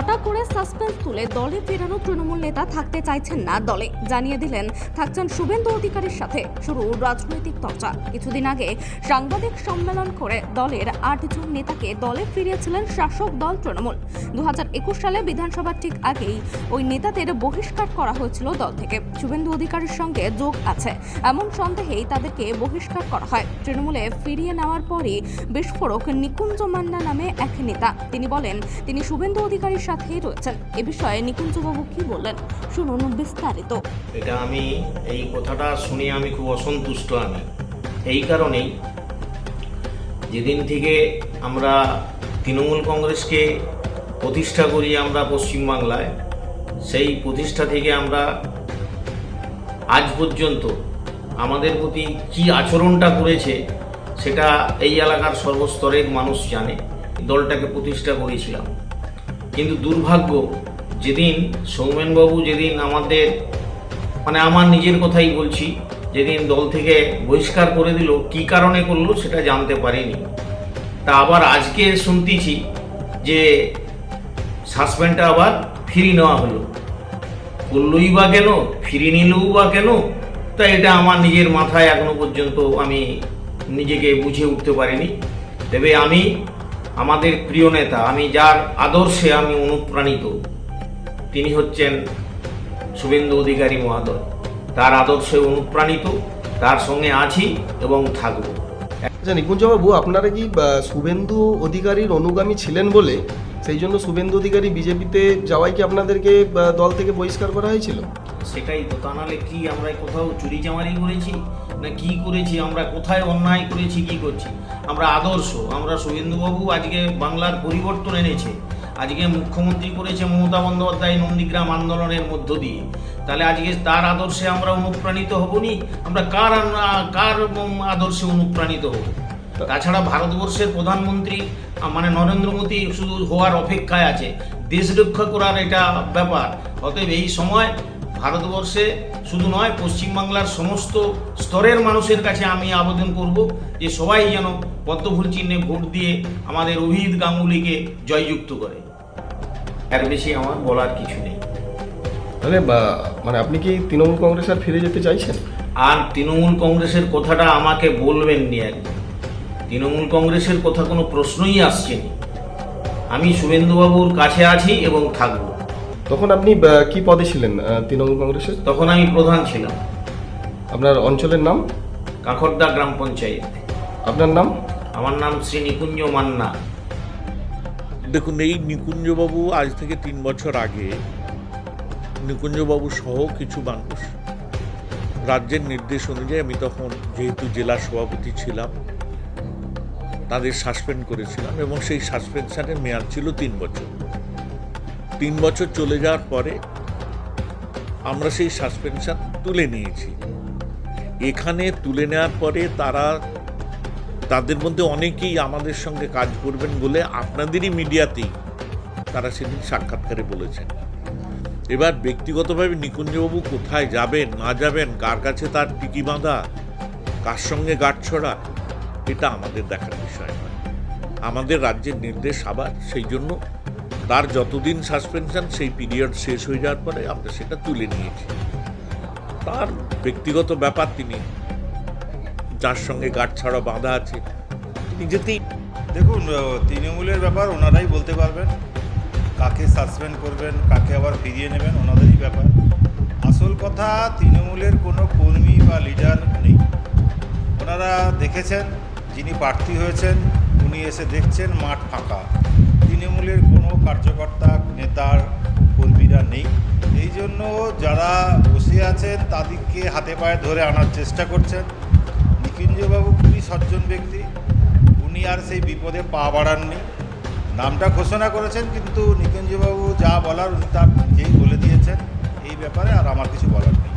হঠাৎ করে সাসপেন্স তুলে দলে ফেরানো তৃণমূল নেতা থাকতে চাইছেন না দলে। জানিয়ে দিলেন, থাকছেন শুভেন্দু অধিকারীর সাথে শুরু রাজনৈতিক চর্চা। কিছুদিন আগে সাংবাদিক সম্মেলন করে দলের আটজন নেতাকে দলে ফিরিয়েছিলেন শাসক দল তৃণমূল। দু হাজার একুশ সালে বিধানসভার ঠিক আগেই ওই নেতাদের বহিষ্কার করা হয়েছিল দল থেকে। শুভেন্দু অধিকারীর সঙ্গে যোগ আছে। এমন সন্দেহেই তাদেরকে বহিষ্কার করা হয়। তৃণমূলে ফিরিয়ে নেওয়ার পরই বিস্ফোরক নিকুঞ্জ মান্না নামে এক নেতা। তিনি বলেন, তিনি শুভেন্দু অধিকারীর সাথেই রয়েছেন এ বিষয়ে নিকুঞ্জবাবু কি বললেন? শুনুন বিস্তারিত। এটা আমি, এই কথাটা শুনে আমি খুব অসন্তুষ্ট আমি। এই কারণেই যেদিন থেকে আমরা তৃণমূল কংগ্রেসকে প্রতিষ্ঠা করি আমরা পশ্চিমবাংলায়, সেই প্রতিষ্ঠা থেকে আমরা আজ পর্যন্ত আমাদের প্রতি কি আচরণটা করেছে, সেটা এই এলাকার সর্বস্তরের মানুষ জানে। দলটাকে প্রতিষ্ঠা করেছিলাম। কিন্তু দুর্ভাগ্য, যেদিন সৌমেনবাবু, যেদিন আমাদের মানে আমার নিজের কথাই বলছি, যেদিন দল থেকে বহিষ্কার করে দিল, কি কারণে করল সেটা জানতে পারিনি। তা আবার আজকে শুনতেছি যে সাসপেন্ডটা আবার ফিরিয়ে নেওয়া হলো। করলই বা কেন? ফিরিয়ে নিলেও বা কেন? তা এটা আমার নিজের মাথায় এখনও পর্যন্ত আমি নিজেকে বুঝে উঠতে পারিনি। তবে আমি আমাদের প্রিয় নেতা, আমি যার আদর্শে আমি অনুপ্রাণিত, তিনি হচ্ছেন শুভেন্দু অধিকারী মহাদয়। তার আদর্শে অনুপ্রাণিত, তার সঙ্গে আছি এবং থাকব। আচ্ছা নিকুঞ্জবাবু, আপনারা কি শুভেন্দু অধিকারীর অনুগামী ছিলেন বলে সেই জন্য শুভেন্দু অধিকারী বিজেপিতে যাওয়াই কি আপনাদেরকে দল থেকে বহিষ্কার করা হয়েছিল? সেটাই তো, তা নাহলে কি আমরা কোথাও চুরি চামারি করেছি? না কি করেছি? আমরা কোথায় অন্যায় করেছি? কি করছি? আমরা আদর্শ, আমরা শুভেন্দুবাবু আজকে বাংলার পরিবর্তন এনেছে। আজকে মুখ্যমন্ত্রী করেছে মমতা বন্দ্যোপাধ্যায় নন্দীগ্রাম আন্দোলনের মধ্য দিয়ে। তাহলে আজকে তার আদর্শে আমরা অনুপ্রাণিত হবনি? আমরা কার কার আদর্শে অনুপ্রাণিত হব? তাছাড়া ভারতবর্ষের প্রধানমন্ত্রী মানে নরেন্দ্র মোদী শুধু হওয়ার অপেক্ষায় আছে। দেশ রক্ষা করার এটা ব্যাপার। অতএব এই সময় ভারতবর্ষে শুধু নয়, পশ্চিমবাংলার সমস্ত স্তরের মানুষের কাছে আমি আবেদন করব যে সবাই যেন পদ্মফুল চিহ্নে ভোট দিয়ে আমাদের অভিজিৎ গাঙ্গুলিকে জয়যুক্ত করে। এর বেশি আমার বলার কিছু নেই। তাহলে মানে আপনি কি তৃণমূল কংগ্রেস আর ফিরে যেতে চাইছেন? আর তৃণমূল কংগ্রেসের কথাটা আমাকে বলবেন নি একদম। তৃণমূল কংগ্রেসের কথা কোনো প্রশ্নই আসছে না। আমি শুভেন্দুবাবুর কাছে আছি এবং থাকব। তখন আপনি কি পদে ছিলেন তৃণমূল কংগ্রেসের? তখন আমি প্রধান ছিলাম। আপনার অঞ্চলের নাম? কাখরদা গ্রাম পঞ্চায়েত। আপনার নাম? আমার নাম শ্রী নিকুঞ্জ মান্না। দেখুন, এই নিকুঞ্জবাবু আজ থেকে তিন বছর আগে নিকুঞ্জবাবু সহ কিছু মানুষ রাজ্যের নির্দেশ অনুযায়ী আমি তখন যেহেতু জেলা সভাপতি ছিলাম, তাদের সাসপেন্ড করেছিলাম এবং সেই সাসপেনশনের মেয়াদ ছিল তিন বছর। তিন বছর চলে যাওয়ার পরে আমরা সেই সাসপেনশন তুলে নিয়েছি। এখানে তুলে নেওয়ার পরে তারা তাদের মধ্যে অনেকেই আমাদের সঙ্গে কাজ করবেন বলে আপনাদেরই মিডিয়াতেই তারা সেদিন সাক্ষাৎকারে বলেছেন। এবার ব্যক্তিগতভাবে নিকুঞ্জবাবু কোথায় যাবেন, না যাবেন, কার কাছে তার টিকি বাঁধা, কার সঙ্গে গাঁটছড়া এটা আমাদের দেখার বিষয় নয়। আমাদের রাজ্যের নির্দেশ আবার সেই জন্য তার যতদিন সাসপেনশন সেই পিরিয়ড শেষ হয়ে যাওয়ার পরে আমরা সেটা তুলে নিয়েছি। তার ব্যক্তিগত ব্যাপার তিনি যার সঙ্গে গাঁটছড়া বাঁধা আছে। তিনি দেখুন তৃণমূলের ব্যাপার, ওনারাই বলতে পারবেন। কাকে সাসপেন্ড করবেন, কাকে আবার ফিরিয়ে নেবেন, ওনাদেরই ব্যাপার। আসল কথা, তৃণমূলের কোনো কর্মী বা লিডার নেই। ওনারা দেখেছেন, যিনি প্রার্থী হয়েছেন, উনি এসে দেখছেন মাঠ ফাঁকা। তৃণমূলের কোনো কার্যকর্তা, নেতার কর্মীরা নেই। এই জন্য যারা বসে আছেন, তাদেরকে হাতে পায়ে ধরে আনার চেষ্টা করছেন। নিকুঞ্জবাবু খুবই সজ্জন ব্যক্তি। উনি আর সেই বিপদে পা বাড়াননি। নামটা ঘোষণা করেছেন, কিন্তু নিকুঞ্জবাবু যা বলার উনি তার নিজেই বলে দিয়েছেন। এই ব্যাপারে আর আমার কিছু বলার নেই।